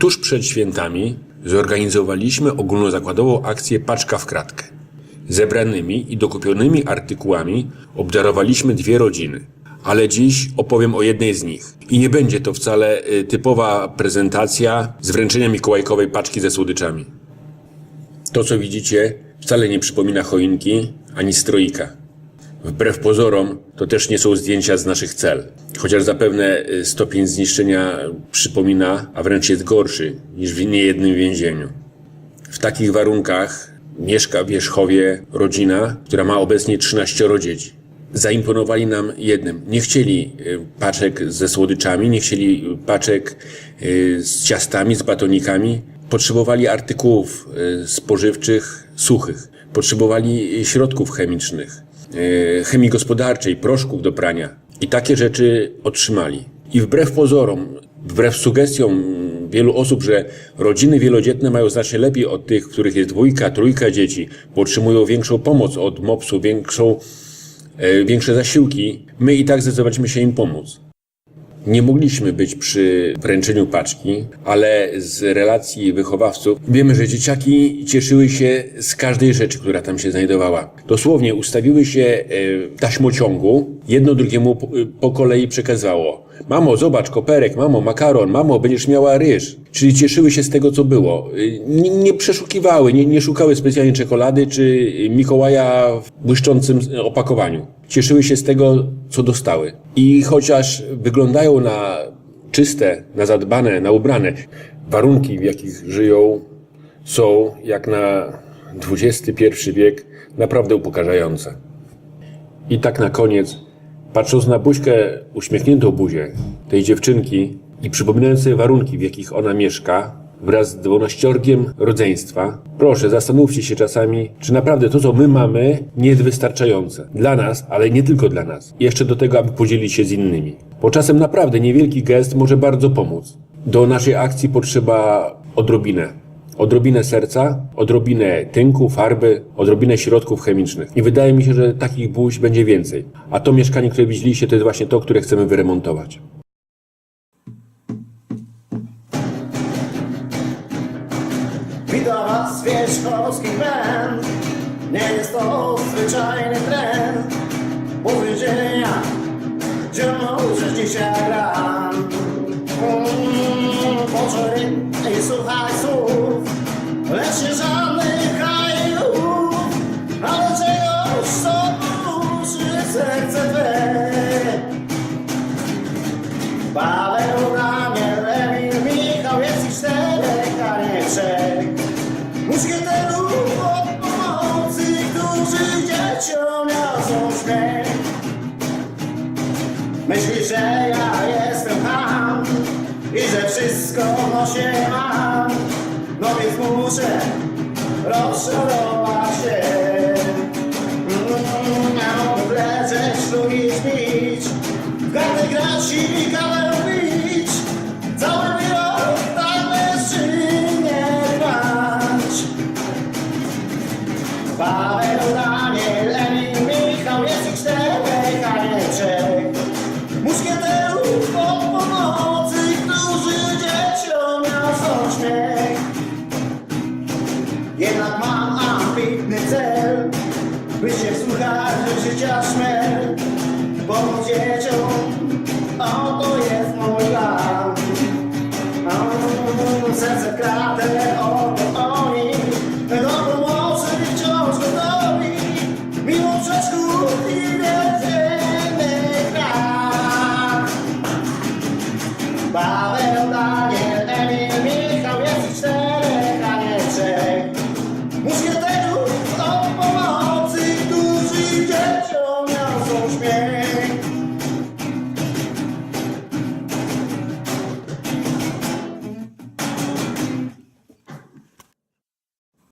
Tuż przed świętami zorganizowaliśmy ogólnozakładową akcję Paczka w kratkę. Zebranymi i dokupionymi artykułami obdarowaliśmy dwie rodziny. Ale dziś opowiem o jednej z nich. I nie będzie to wcale y, typowa prezentacja z wręczenia mikołajkowej paczki ze słodyczami. To, co widzicie, wcale nie przypomina choinki ani stroika. Wbrew pozorom, to też nie są zdjęcia z naszych cel. Chociaż zapewne y, stopień zniszczenia przypomina, a wręcz jest gorszy niż w niejednym więzieniu. W takich warunkach mieszka w Wierzchowie rodzina, która ma obecnie 13 dzieci. Zaimponowali nam jednym. Nie chcieli y, paczek ze słodyczami, nie chcieli paczek y, z ciastami, z batonikami. Potrzebowali artykułów spożywczych suchych. Potrzebowali środków chemicznych, chemii gospodarczej, proszków do prania. I takie rzeczy otrzymali. I wbrew pozorom, wbrew sugestiom wielu osób, że rodziny wielodzietne mają znacznie lepiej od tych, których jest dwójka, trójka dzieci, bo otrzymują większą pomoc od MOPS-u, większą, e, większe zasiłki, my i tak zdecydowaliśmy się im pomóc. Nie mogliśmy być przy wręczeniu paczki, ale z relacji wychowawców wiemy, że dzieciaki cieszyły się z każdej rzeczy, która tam się znajdowała. Dosłownie ustawiły się e, w taśmociągu, jedno drugiemu po, kolei przekazywało. Mamo, zobacz, koperek, mamo, makaron, mamo, będziesz miała ryż. Czyli cieszyły się z tego, co było. Y, Nie, nie przeszukiwały, nie, nie szukały specjalnie czekolady czy Mikołaja w błyszczącym opakowaniu. Cieszyły się z tego, co dostały. I chociaż wyglądają na czyste, na zadbane, na ubrane, warunki, w jakich żyją, są jak na XXI wiek naprawdę upokarzające. I tak na koniec, patrząc na buźkę, uśmiechniętą buzię tej dziewczynki i przypominając sobie warunki, w jakich ona mieszka, wraz z dwunaściorgiem rodzeństwa, proszę, zastanówcie się czasami, czy naprawdę to, co my mamy, nie jest wystarczające. Dla nas, ale nie tylko dla nas. Jeszcze do tego, aby podzielić się z innymi. Bo czasem naprawdę niewielki gest może bardzo pomóc. Do naszej akcji potrzeba odrobinę odrobinę serca, odrobinę tynku, farby, odrobinę środków chemicznych. I wydaje mi się, że takich buź będzie więcej. A to mieszkanie, które widzieliście, to jest właśnie to, które chcemy wyremontować. Witam was wierzchowskich band Nie jest to zwyczajny trend Powiedzenia że dzisiaj gram śmiech. Myślisz, że ja jestem ham i że wszystko w nosie mam. No więc muszę rozczarować się. Mm, Miał leżeć, szlugi śpić, w karty grać i kawę by się wsłuchać w życia szmer. Pomóc dzieciom, oto jest mój plan. O, Serce w kratę